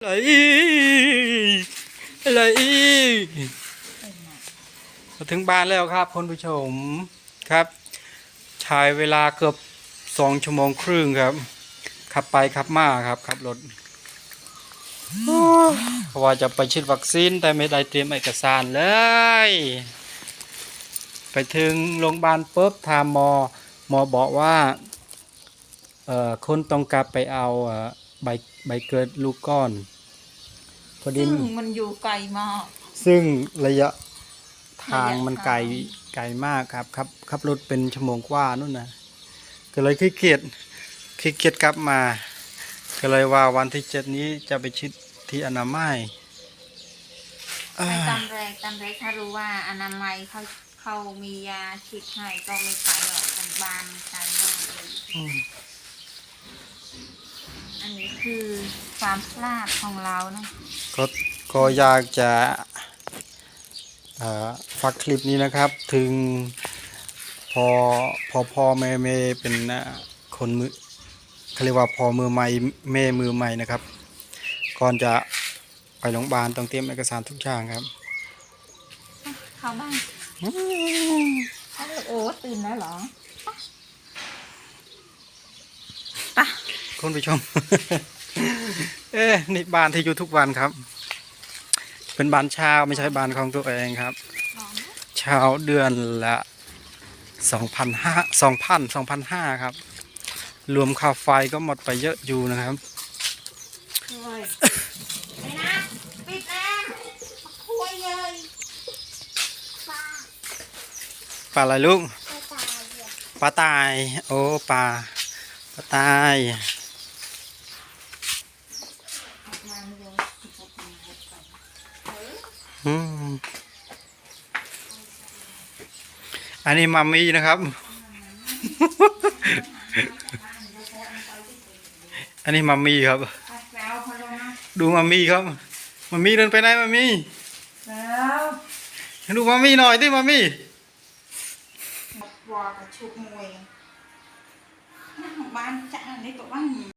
อะไรอีกอะไรอีกมาถึงบ้านแล้วครับคุณผู้ชมครับใช้เวลาเกือบสองชั่วโมงครึ่งครับ ขับไปขับมาครับขับรถเพราะว่าจะไปฉีดวัคซีนแต่ไม่ได้เตรียมเอกสารเลย ไปถึงโรงพยาบาลปุ๊บถามหมอหมอบอกว่าเออคุณต้องกลับไปเอาเออ ใบใบเกิดลูกก้อนพอดีซึ่งมันอยู่ไกลมาก ซึ่งระยะทางระยะมันไกลทางไกลมากครับครับขับรถเป็นชั่วโมงกว่านู่นนะก็เลยขี้เกียจขี้เกียจกลับมา ก็เลยว่าวันที่เจ็ดนี้จะไปชิดที่อนามัยอ่าในตอนแรกตอนแรกถ้ารู้ว่าอนามัยเขาเขามียาฉีดให้ก็ไม่ไปหรอกโรงพยาบาลไกลมากเลยอืมอันนี้ คือความพลาดของเรานะก็ก็อยากจะเอ่อฝากคลิปนี้นะครับ ถึงพอพอพ่อแม่แม่เป็นอะคนมือเขาเรียกว่าพอมือใหม่แม่มือใหม่นะครับ ก่อนจะไปโรงพยาบาลต้องเตรียมเอกสารทุกอย่างครับเข้าบ้างอ้าวโอ้ตื่นแล้วเหรอไปะ คุณผู้ชม เอ๊ะนี่บ้านที่อยู่ทุกวันครับ เป็นบ้านเช่าไม่ใช่บ้านของตัวเองครับ เช่าเดือนละสองพันห้าสองพันสองพันห้าครับ รวมค่าไฟก็หมดไปเยอะอยู่นะครับไปนะปิดแล้วคุยเลยป้าปลาอะไรลูกป้าตายอะปลาตาย โอ้ปลาปลาตาย อันนี้มัมมี่นะครับ อันนี้มัมมี่ครับ ดูมัมมี่ครับ มัมมี่เดินไปไหนมัมมี่แล้วดูมัมมี่หน่อยดิมัมมี่วอกับชุบมวยบ้านจะอันตัวบ้าน